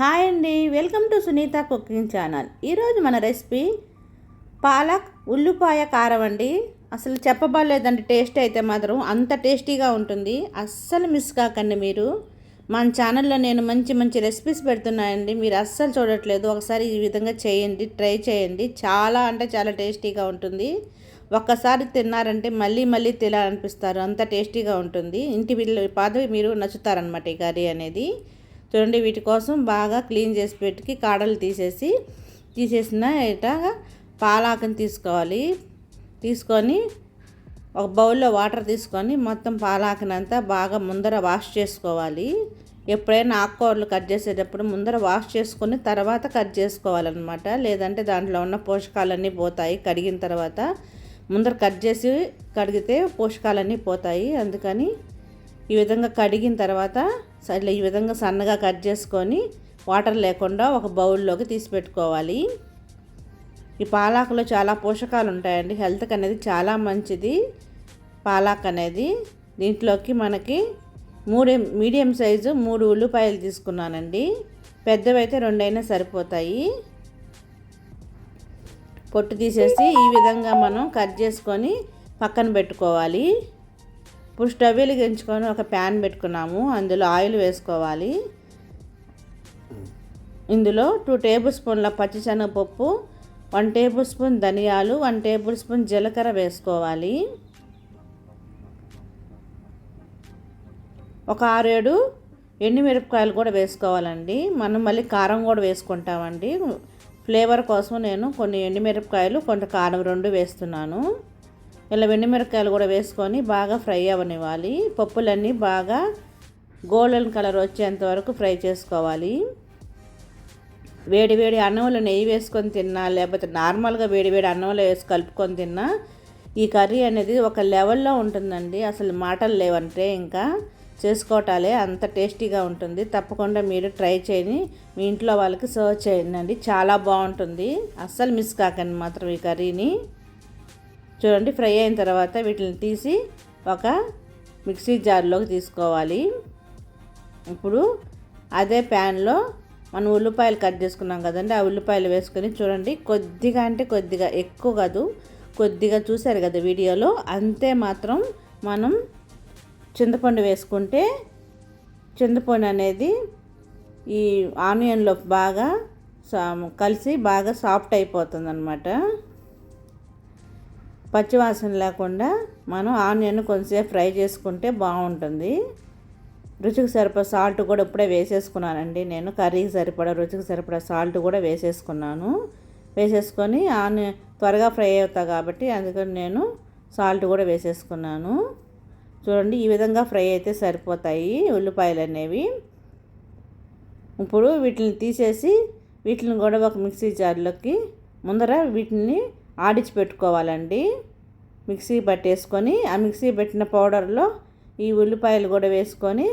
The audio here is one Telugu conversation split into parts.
హాయ్ అండి welcome to Sunitha cooking channel. ఈరోజు మన రెసిపీ పాలక్ ఉల్లిపాయ కారం అండి. అసలు చెప్పబడలేదండి టేస్ట్ అయితే మాత్రం అంత టేస్టీగా ఉంటుంది. అస్సలు మిస్ కాకండి మీరు. మన ఛానల్లో నేను మంచి మంచి రెసిపీస్ పెడుతున్నాయండి మీరు అస్సలు చూడట్లేదు. ఒకసారి ఈ విధంగా చేయండి ట్రై చేయండి. చాలా అంటే చాలా టేస్టీగా ఉంటుంది. ఒక్కసారి తిన్నారంటే మళ్ళీ మళ్ళీ తినాలనిపిస్తారు. అంత టేస్టీగా ఉంటుంది. ఇంటి వీళ్ళు పాద మీరు నచ్చుతారనమాట ఈ కర్రీ అనేది. చూడండి వీటి కోసం బాగా క్లీన్ చేసి పెట్టుకి కాడలు తీసేసి తీసేసిన ఇట పాలాకుని తీసుకోవాలి. తీసుకొని ఒక బౌల్లో వాటర్ తీసుకొని మొత్తం పాలాకునంతా బాగా ముందర వాష్ చేసుకోవాలి. ఎప్పుడైనా ఆకుకూరలు కట్ చేసేటప్పుడు ముందర వాష్ చేసుకుని తర్వాత కట్ చేసుకోవాలన్నమాట. లేదంటే దాంట్లో ఉన్న పోషకాలన్నీ పోతాయి కడిగిన తర్వాత. ముందర కట్ చేసి కడిగితే పోషకాలన్నీ పోతాయి. అందుకని ఈ విధంగా కడిగిన తర్వాత ఇట్లా ఈ విధంగా సన్నగా కట్ చేసుకొని వాటర్ లేకుండా ఒక బౌల్లోకి తీసి పెట్టుకోవాలి. ఈ పాలాకులో చాలా పోషకాలు ఉంటాయండి. హెల్త్కి అనేది చాలా మంచిది. పాలాక్ అనేది దీంట్లోకి మనకి మూడు మీడియం సైజు మూడు ఉల్లిపాయలు తీసుకున్నానండి. పెద్దవైతే రెండైనా సరిపోతాయి. పొట్టు తీసేసి ఈ విధంగా మనం కట్ చేసుకొని పక్కన పెట్టుకోవాలి. ఇప్పుడు స్టవ్ వెలిగించుకొని ఒక ప్యాన్ పెట్టుకున్నాము. అందులో ఆయిల్ వేసుకోవాలి. ఇందులో టూ టేబుల్ స్పూన్ల పచ్చిశనగపప్పు వన్ టేబుల్ స్పూన్ ధనియాలు వన్ టేబుల్ స్పూన్ జీలకర్ర వేసుకోవాలి. ఒక ఆరేడు ఎండుమిరపకాయలు కూడా వేసుకోవాలండి. మనం మళ్ళీ కారం కూడా వేసుకుంటామండి. ఫ్లేవర్ కోసం నేను కొన్ని ఎండుమిరపకాయలు కొంత కారం రెండు వేస్తున్నాను. ఇలా వెండిమిరపకాయలు కూడా వేసుకొని బాగా ఫ్రై అవ్వనివ్వాలి. పప్పులన్నీ బాగా గోల్డెన్ కలర్ వచ్చేంత వరకు ఫ్రై చేసుకోవాలి. వేడి వేడి అన్నంలో నెయ్యి వేసుకొని తిన్నా లేకపోతే నార్మల్గా వేడి వేడి అన్నంలో వేసి కలుపుకొని తిన్నా ఈ కర్రీ అనేది ఒక లెవెల్లో ఉంటుందండి. అసలు మాటలు లేవంటే ఇంకా చేసుకోవటాలే అంత టేస్టీగా ఉంటుంది. తప్పకుండా మీరు ట్రై చేయని మీ ఇంట్లో వాళ్ళకి సర్వ్ చేయండి. చాలా బాగుంటుంది. అస్సలు మిస్ కాకండి మాత్రం ఈ కర్రీని. చూడండి ఫ్రై అయిన తర్వాత వీటిని తీసి ఒక మిక్సీ జార్లోకి తీసుకోవాలి. ఇప్పుడు అదే ప్యాన్లో మనం ఉల్లిపాయలు కట్ చేసుకున్నాం కదండి ఆ ఉల్లిపాయలు వేసుకొని చూడండి కొద్దిగా అంటే కొద్దిగా ఎక్కువ కాదు కొద్దిగా చూశారు కదా వీడియోలో అంతే మాత్రం మనం చింతపండు వేసుకుంటే చింతపండు అనేది ఈ ఆనియన్లో బాగా కలిసి బాగా సాఫ్ట్ అయిపోతుంది అనమాట పచ్చివాసన లేకుండా మనం ఆనియన్ కొంచెంసేపు ఫ్రై చేసుకుంటే బాగుంటుంది. రుచికి సరిపడా సాల్ట్ కూడా ఇప్పుడే వేసేసుకున్నానండి నేను. కర్రీకి సరిపడా రుచికి సరిపడా సాల్ట్ కూడా వేసేసుకున్నాను. వేసేసుకొని ఆనియన్ త్వరగా ఫ్రై అవుతా కాబట్టి అందుకని నేను సాల్ట్ కూడా వేసేసుకున్నాను. చూడండి ఈ విధంగా ఫ్రై అయితే సరిపోతాయి ఉల్లిపాయలు అనేవి. ఇప్పుడు వీటిని తీసేసి వీటిని కూడా ఒక మిక్సీ జార్లోకి ముందర వీటిని ఆడిచి పెట్టుకోవాలండి మిక్సీ పట్టేసుకొని ఆ మిక్సీ పెట్టిన పౌడర్లో ఈ ఉల్లిపాయలు కూడా వేసుకొని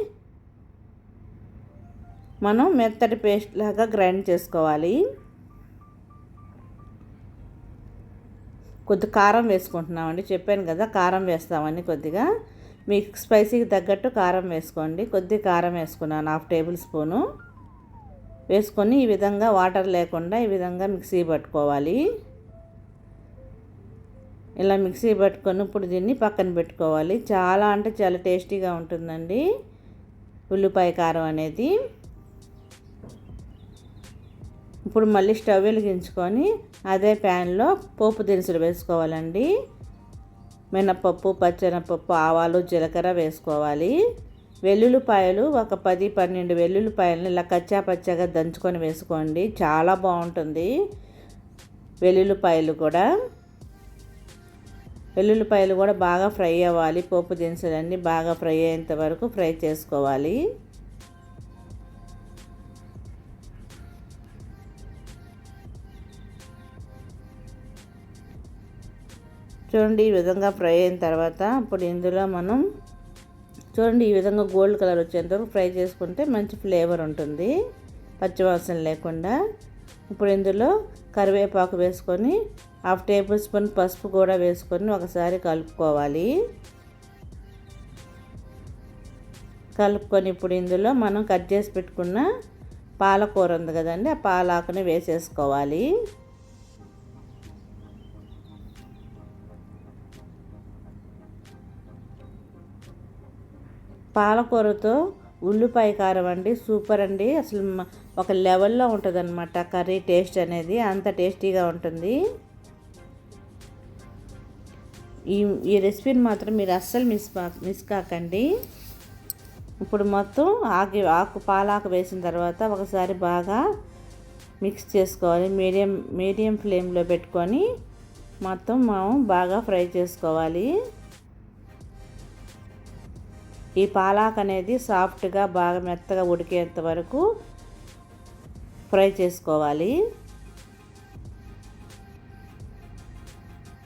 మనం మెత్తటి పేస్ట్ లాగా గ్రైండ్ చేసుకోవాలి. కొద్ది కారం వేసుకుంటున్నామండి. చెప్పాను కదా కారం వేస్తామని కొద్దిగా. మీకు స్పైసీకి తగ్గట్టు కారం వేసుకోండి. కొద్ది కారం వేసుకున్నాను హాఫ్ టేబుల్ స్పూను. వేసుకొని ఈ విధంగా వాటర్ లేకుండా ఈ విధంగా మిక్సీ పట్టుకోవాలి. ఇలా మిక్సీ పట్టుకొని ఇప్పుడు దీన్ని పక్కన పెట్టుకోవాలి. చాలా అంటే చాలా టేస్టీగా ఉంటుందండి ఉల్లిపాయ కారం అనేది. ఇప్పుడు మళ్ళీ స్టవ్ వెలిగించుకొని అదే ప్యాన్లో పోపు దినుసులు వేసుకోవాలండి. మినపప్పు పచ్చెనపప్పు ఆవాలు జీలకర్ర వేసుకోవాలి. వెల్లుల్లిపాయలు ఒక పది పన్నెండు వెల్లుల్లిపాయలను ఇలా కచ్చా పచ్చగా దంచుకొని వేసుకోండి. చాలా బాగుంటుంది. వెల్లుల్లిపాయలు కూడా వెల్లుల్లిపాయలు కూడా బాగా ఫ్రై అవ్వాలి. పోపు దినుసులన్నీ బాగా ఫ్రై అయ్యేంత వరకు ఫ్రై చేసుకోవాలి. చూడండి ఈ విధంగా ఫ్రై అయిన తర్వాత ఇప్పుడు ఇందులో మనం చూడండి ఈ విధంగా గోల్డ్ కలర్ వచ్చేంతవరకు ఫ్రై చేసుకుంటే మంచి ఫ్లేవర్ ఉంటుంది. పచ్చివాసన లేకుండా. ఇప్పుడు ఇందులో కరివేపాకు వేసుకొని హాఫ్ టేబుల్ స్పూన్ పసుపు కూడా వేసుకొని ఒకసారి కలుపుకోవాలి. కలుపుకొని ఇప్పుడు ఇందులో మనం కట్ చేసి పెట్టుకున్న పాలకూర ఉంది కదండి ఆ పాలాకుని వేసేసుకోవాలి. పాలకూరతో ఉల్లిపాయ కారం అండి సూపర్ అండి. అసలు ఒక లెవెల్లో ఉంటుంది అనమాట కర్రీ టేస్ట్ అనేది. అంత టేస్టీగా ఉంటుంది. ఈ ఈ రెసిపీని మాత్రం మీరు అస్సలు మిస్ మిస్ కాకండి. ఇప్పుడు మొత్తం ఆకు ఆకు పాలాకు వేసిన తర్వాత ఒకసారి బాగా మిక్స్ చేసుకోవాలి. మీడియం మీడియం ఫ్లేమ్లో పెట్టుకొని మొత్తం మనం బాగా ఫ్రై చేసుకోవాలి. ఈ పాలాక్ అనేది సాఫ్ట్గా బాగా మెత్తగా ఉడికేంత వరకు ఫ్రై చేసుకోవాలి.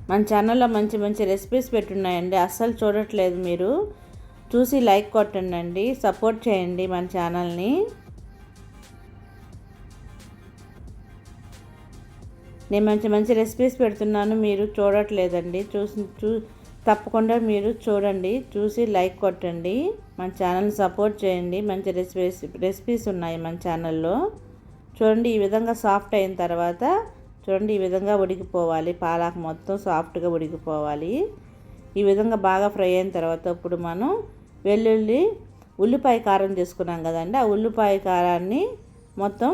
మన ఛానల్లో మంచి మంచి రెసిపీస్ పెట్టున్నాయండి. అస్సలు చూడట్లేదు మీరు. చూసి లైక్ కొట్టండి సపోర్ట్ చేయండి మన ఛానల్ని. నేను మంచి మంచి రెసిపీస్ పెడుతున్నాను. మీరు చూడట్లేదండి. చూసి చూ తప్పకుండా మీరు చూడండి చూసి లైక్ కొట్టండి. మన ఛానల్ని సపోర్ట్ చేయండి. మంచి రెసిపీస్ రెసిపీస్ ఉన్నాయి మన ఛానల్లో. చూడండి ఈ విధంగా సాఫ్ట్ అయిన తర్వాత చూడండి ఈ విధంగా ఉడికిపోవాలి. పాలాకు మొత్తం సాఫ్ట్గా ఉడికిపోవాలి. ఈ విధంగా బాగా ఫ్రై అయిన తర్వాత ఇప్పుడు మనం వెల్లుల్లి ఉల్లిపాయ కారం చేసుకున్నాం కదండి. ఆ ఉల్లిపాయ కారాన్ని మొత్తం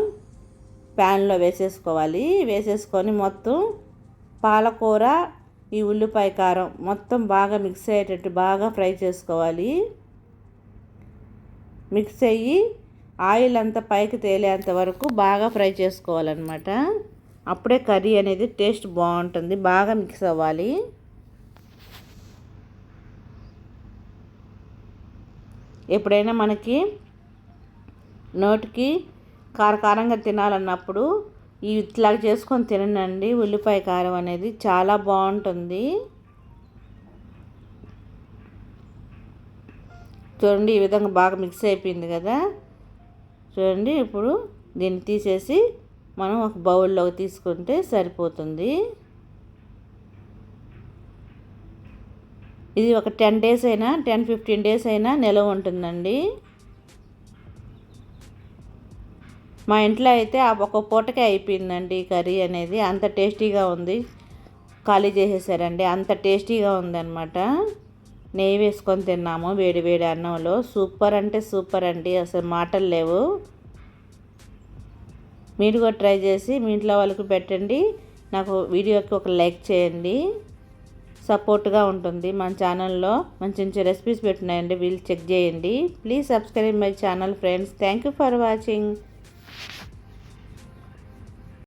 ప్యాన్లో వేసేసుకోవాలి. వేసేసుకొని మొత్తం పాలకూర ఈ ఉల్లిపాయ కారం మొత్తం బాగా మిక్స్ అయ్యేటట్టు బాగా ఫ్రై చేసుకోవాలి. మిక్స్ అయ్యి ఆయిల్ అంతా పైకి తేలేంత వరకు బాగా ఫ్రై చేసుకోవాలన్నమాట. అప్పుడే కర్రీ అనేది టేస్ట్ బాగుంటుంది బాగా మిక్స్ అవ్వాలి. ఎప్పుడైనా మనకి నోటికి కారకారంగా తినాలన్నప్పుడు ఇట్లా చేసుకొని తినండి. ఉల్లిపాయ కారం అనేది చాలా బాగుంటుంది. చూడండి ఈ విధంగా బాగా మిక్స్ అయిపోయింది కదా. చూడండి ఇప్పుడు దీన్ని తీసేసి మనం ఒక బౌల్లోకి తీసుకుంటే సరిపోతుంది. ఇది ఒక టెన్ డేస్ అయినా టెన్ ఫిఫ్టీన్ డేస్ అయినా నిలవ ఉంటుందండి. మా ఇంట్లో అయితే ఒక పూటకే అయిపోయిందండి కర్రీ అనేది. అంత టేస్టీగా ఉంది. ఖాళీ చేసేసారండి. అంత టేస్టీగా ఉందన్నమాట. నెయ్యి వేసుకొని తిన్నాము. వేడి వేడి అన్నంలో. సూపర్ అంటే సూపర్ అండి. అసలు మాటలు లేవు. మీరు కూడా ట్రై చేసి మీ ఇంట్లో వాళ్ళకి పెట్టండి. నాకు వీడియోకి ఒక లైక్ చేయండి. సపోర్ట్గా ఉంటుంది. మన ఛానల్లో మంచి మంచి రెసిపీస్ పెట్టినాయండి. వీళ్ళు చెక్ చేయండి. Please subscribe my channel friends. Thank you for watching.